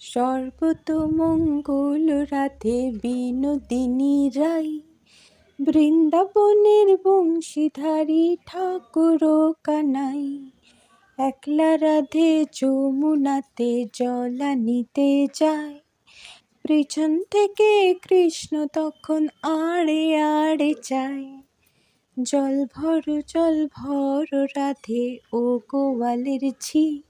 সর্বতমঙ্গল রাধে বিনোদিনী রাই। বৃন্দাবনের বংশীধারী ঠাকুর কানাই। একলা রাধে যমুনাতে জলা নিতে যায়। পেছন থেকে কৃষ্ণ তখন আড়ে আড়ে চায় জল ভর জল ভর রাধে ও গোয়ালের ঝি।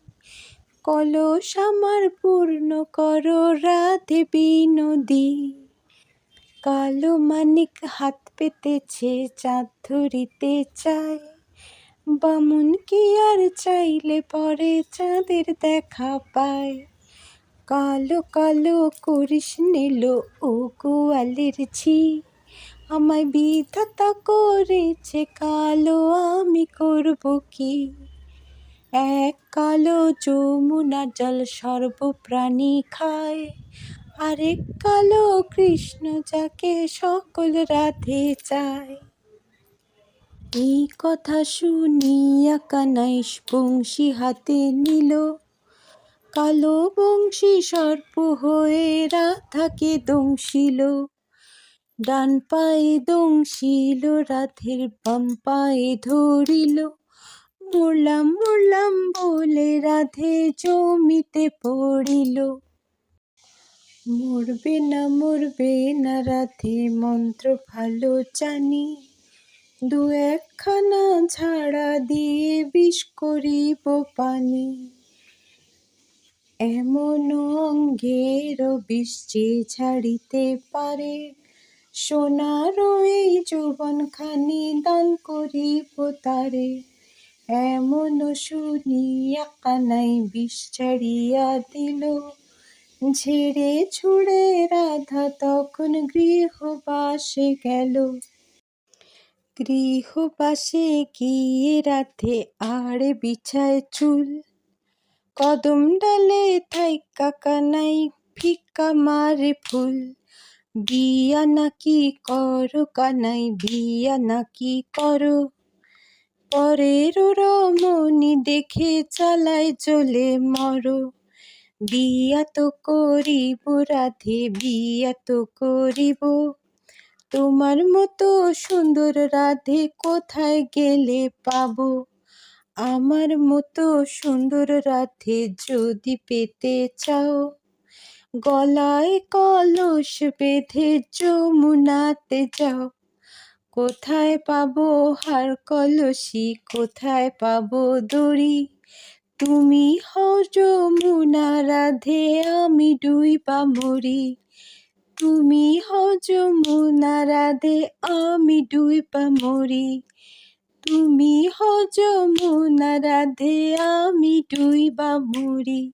কলস আমার পূর্ণ করো, রাধে বিনোদী। কালো মানিক হাত পেতেছে, চাঁদ ধরিতে চায়। বামুন কি আর চাইলে পরে চাঁদের দেখা পায়। কালো কালো করিস নিল ও গোয়ালের ঝি। আমায় বিধাতা করেছে, কালো আমি করব কি? এক কালো যমুনা জল সর্বপ্রাণী খায়। আরেক কালো কৃষ্ণ যাকে সকল রাধে চায়। এই কথা শুনিয়া কানাই বংশী হাতে নিল। কালো বংশী সর্প হয়ে রাধাকে দংশিল। ডান পায়ে দংশিল, রাধের বাম পায়ে ধরিল। মরলাম মরলাম বলে রাধে জমিতে পড়িল। মরবে না মরবে না রাধে, মন্ত্র ভালো জানি। দু একখানা ঝাড়া দিয়ে বিষ করিব পানি। এমন অঙ্গের বিষ যে ঝাড়িতে পারে, সোনার এই যৌবনখানি দান করিব তারে। এমন শুনিয়া কানাই বিষ ছাড়িয়া দিল। ঝেড়ে ছুড়ে রাধা তখন গৃহবাসে গেল। গৃহবাসে গিয়ে রাধে আড়ে বিছায় চুল। কদম ডালে থাইকা কানাই ভিক্ষা মারে ফুল। বিয়া নাকি করো কানাই, বিয়া নাকি করো? পরের রমণী দেখে চালায় চলে মরো। বিয়া তো করিব, রাধে, বিয়া তো করিব। তোমার মতো সুন্দর রাধে কোথায় গেলে পাবো? আমার মতো সুন্দর রাধে যদি পেতে চাও। গলায় কলস বেঁধে যমুনাতে যাও। কোথায় পাবো হার কলসি? কোথায় পাবো দড়ি? তুমি হও যমুনা রাধে, আমি ডুইবা মরি তুমি হও যমুনা রাধে, আমি ডুইবা মরি তুমি হও যমুনা রাধে, আমি ডুইবা মরি